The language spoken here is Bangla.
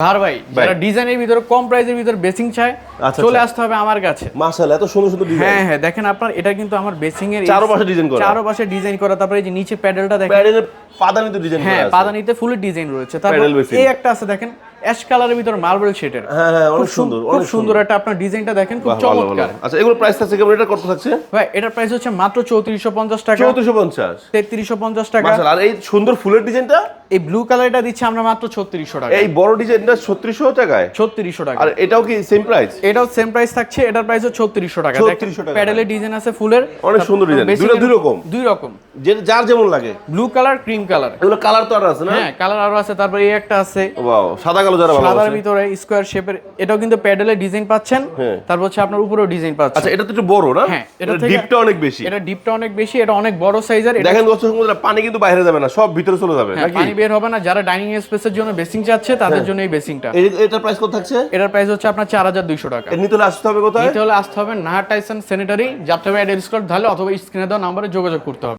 ভার ভাই ভাই। যারা ডিজাইনের ভিতরে কম প্রাইসের ভিতরে বেসিং চায় আচ্ছা, চলে আচ্ছা। আসতে হবে আমার কাছে। মাশাআল্লাহ এত সুন্দর সুন্দর ডিজাইন হ্যাঁ হ্যাঁ দেখেন আপনার এটা কিন্তু আমার বেসিং এর এই- চারোপাশে করা। চারোপাশে ডিজাইন করা তারপরে এই যে নিচে প্যাডেলটা দেখেন। প্যাডেলের পাদানিতে ডিজাইন করা হ্যাঁ পাদানিতে ফুল ডিজাইন রয়েছে। তারপর এই একটা আছে দেখেন অ্যাশ কালারের ভিতর মার্বেল শেডের হ্যাঁ হ্যাঁ অনেক সুন্দর অনেক সুন্দর। একটা আপনার ডিজাইনটা দেখেন খুব। চমৎকার। আচ্ছা এগুলো প্রাইস কেমন? এটা কত থাকছে? ভাই এটার প্রাইস হচ্ছে মাত্র চৌত্রিশশো পঞ্চাশ টাকা। চৌত্রিশশো পঞ্চাশ। তেত্রিশশো পঞ্চাশ টাকা। মাশাআল্লাহ আর এই সুন্দর ফুলের ডিজাইনটা এই ব্লু কালারটা দিচ্ছে আমরা মাত্র ছত্রিশশো টাকা এই বড় ডিজাইনটা ছত্রিশশো টাকায়? ছত্রিশশো টাকা আর এটাও কি সেম প্রাইস এটাও সেম প্রাইস থাকছে এটার প্রাইস হচ্ছে ছত্রিশশো টাকা 3600 টাকা। প্যাডেলের ডিজাইন আছে ফুলের। অনেক সুন্দর ডিজাইন দুটো দুই রকম। দুই রকম। যে যার যেমন লাগে। ব্লু কালার ক্রিম কালার এগুলো কালার তো আর আছে না? হ্যাঁ কালার আরও আছে তারপরে এই একটা আছে। ওয়াও সাদা কালো যারা ভালো সাদার ভিতরে স্কোয়ার শেপের এটাও কিন্তু প্যাডেলের ডিজাইন পাচ্ছেন। হ্যাঁ। তারপর হচ্ছে আপনার উপরেও ডিজাইন পাচ্ছেন। আচ্ছা এটা তো একটু বড় না? হ্যাঁ, এটা ডিপটা অনেক বেশি। এটা ডিপটা অনেক বেশি এটা অনেক বড় সাইজের এটা দেখেন দর্শক বন্ধুরা, পানি কিন্তু বাইরে যাবে না সব ভিতরে চলে যাবে হ্যাঁ, নাকি? বের হবে না। যারা ডাইনিং স্পেসের জন্য বেসিং চাচ্ছে তাদের জন্য এই বেসিংটা। এটার প্রাইস কত থাকছে? এটার প্রাইস হচ্ছে আপনার চার হাজার দুইশো টাকা। নিতে হলে আসতে হবে কোথায়? নিতে হলে আসতে হবে নাহার টাইসন স্যানিটারি যাতে হবে অ্যাড্রেস কোড তাহলে অথবা স্ক্রিনে দেওয়া নাম্বারে যোগাযোগ করতে হবে।